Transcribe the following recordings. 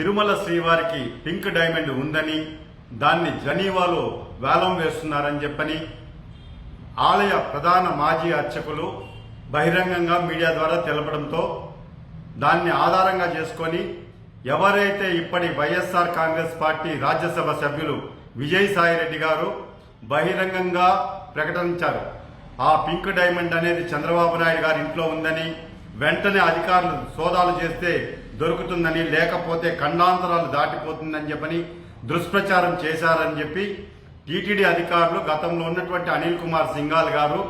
తిరుమల శ్రీవారికి pink diamond ఉందని దాన్ని జనీవాలో వేలం వేస్తున్నారని చెప్పని ఆలయ ప్రధాన మాజీ అర్చకులు బహిరంగంగా మీడియా ద్వారా తెలపడంతో దాన్ని ఆధారంగా చేసుకొని ఎవరైతే ఇప్పటి వైఎస్ఆర్ కాంగ్రెస్ పార్టీ రాజ్యసభ సభ్యులు విజయసాయిరెడ్డి గారు బహిరంగంగా ప్రకటించారు. ఆ పింక్ డైమండ్ అనేది చంద్రబాబు నాయుడు గారి ఇంట్లో ఉందని వెంటనే అధికారులు సోదాలు చేస్తే దొరుకుతుందని లేకపోతే ఖండాంతరాలు దాటిపోతుందని చెప్పని దుష్ప్రచారం చేశారని చెప్పి టీటీడీ అధికారులు గతంలో ఉన్నటువంటి అనిల్ కుమార్ సింఘాల్ గారు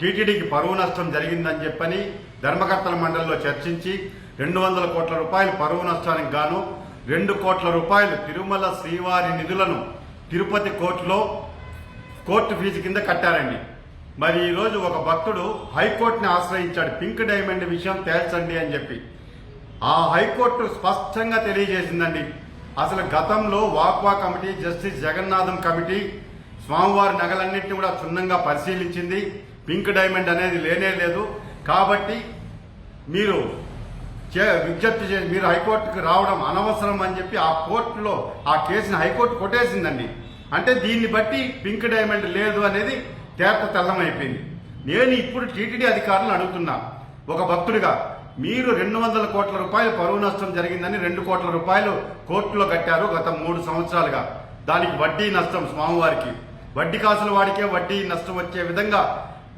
టీటీడీకి పరువు నష్టం జరిగిందని చెప్పని ధర్మకర్తల మండలిలో చర్చించి రెండు వందల కోట్ల రూపాయలు పరువు నష్టానికి గాను రెండు కోట్ల రూపాయలు తిరుమల శ్రీవారి నిధులను తిరుపతి కోర్టులో కోర్టు ఫీజు కింద కట్టారండి. మరి ఈరోజు ఒక భక్తుడు హైకోర్టుని ఆశ్రయించాడు. పింక్ డైమండ్ విషయం తేల్చండి అని చెప్పి. ఆ హైకోర్టు స్పష్టంగా తెలియజేసిందండి. అసలు గతంలో వాక్వా కమిటీ జస్టిస్ జగన్నాథం కమిటీ స్వామివారి నగలన్నింటినీ కూడా క్షుణ్ణంగా పరిశీలించింది. పింక్ డైమండ్ అనేది లేనే లేదు. కాబట్టి మీరు చే- విజ్ఞప్తి చేసి మీరు హైకోర్టుకు రావడం అనవసరం అని చెప్పి ఆ కోర్టులో ఆ కేసుని హైకోర్టు కొట్టేసిందండి. అంటే దీన్ని బట్టి పింక్ డైమండ్ లేదు అనేది తేట తెల్లమైపోయింది నేను ఇప్పుడు టీటీడీ అధికారులను అడుగుతున్నా. ఒక భక్తుడిగా మీరు రెండు వందల కోట్ల రూపాయలు పరువు నష్టం జరిగిందని రెండు కోట్ల రూపాయలు కోర్టులో కట్టారు గత మూడు సంవత్సరాలుగా. దానికి వడ్డీ నష్టం స్వామివారికి. వడ్డీ కాసుల వాడికే వడ్డీ నష్టం వచ్చే విధంగా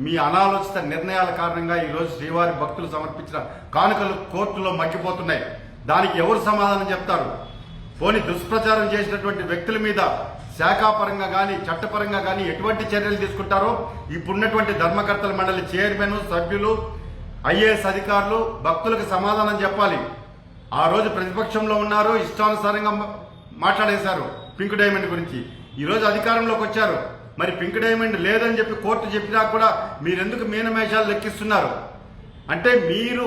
మీ అనాలోచిత నిర్ణయాల కారణంగా ఈరోజు శ్రీవారి భక్తులు సమర్పించిన కానుకలు కోర్టులో మగ్గిపోతున్నాయి. దానికి ఎవరు సమాధానం చెప్తారు? పోని దుష్ప్రచారం చేసినటువంటి వ్యక్తుల మీద శాఖాపరంగా కానీ చట్టపరంగా కానీ ఎటువంటి చర్యలు తీసుకుంటారో ఇప్పుడున్నటువంటి ధర్మకర్తల మండలి చైర్మన్ సభ్యులు ఐఏఎస్ అధికారులు భక్తులకు సమాధానం చెప్పాలి. ఆ రోజు ప్రతిపక్షంలో ఉన్నారు ఇష్టానుసారంగా మాట్లాడేశారు పింక్ డైమండ్ గురించి. ఈరోజు అధికారంలోకి వచ్చారు. మరి పింక్ డైమండ్ లేదని చెప్పి కోర్టు చెప్పినా కూడా మీరెందుకు మీనమేషాలు లెక్కిస్తున్నారు? అంటే మీరు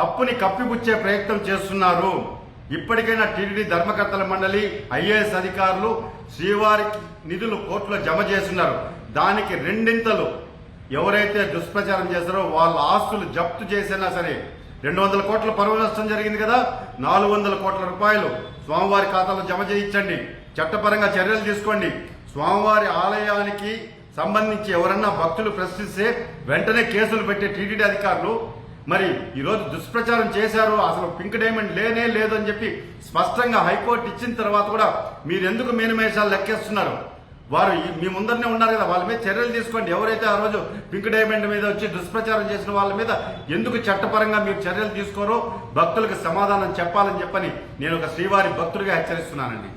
తప్పుని కప్పిపుచ్చే ప్రయత్నం చేస్తున్నారు. ఇప్పటికైనా టీటీడీ ధర్మకర్తల మండలి ఐఏఎస్ అధికారులు శ్రీవారికి నిధులు కోర్టులో జమ చేస్తున్నారు. దానికి రెండింతలు ఎవరైతే దుష్ప్రచారం చేస్తారో వాళ్ళ ఆస్తులు జప్తు చేసినా సరే రెండు వందల కోట్ల పరువు నష్టం జరిగింది కదా. నాలుగు వందల కోట్ల రూపాయలు స్వామివారి ఖాతాలో జమ చేయించండి. చట్టపరంగా చర్యలు తీసుకోండి. స్వామివారి ఆలయానికి సంబంధించి ఎవరన్నా భక్తులు ప్రశ్నిస్తే వెంటనే కేసులు పెట్టే టీటీడీ అధికారులు మరి ఈరోజు దుష్ప్రచారం చేశారు అసలు పింక్ డైమండ్ లేనే లేదు అని చెప్పి స్పష్టంగా హైకోర్టు ఇచ్చిన తర్వాత కూడా మీరు ఎందుకు మీనమేషాలు లెక్కేస్తున్నారు? వారు మీ ముందరనే ఉన్నారు కదా వాళ్ళ మీద చర్యలు తీసుకోండి. ఎవరైతే ఆ రోజు పింక్ డైమండ్ మీద వచ్చి దుష్ప్రచారం చేసిన వాళ్ళ మీద ఎందుకు చట్టపరంగా మీరు చర్యలు తీసుకోరో భక్తులకు సమాధానం చెప్పాలని చెప్పని నేను ఒక శ్రీవారి భక్తుడిగా హెచ్చరిస్తున్నానండి.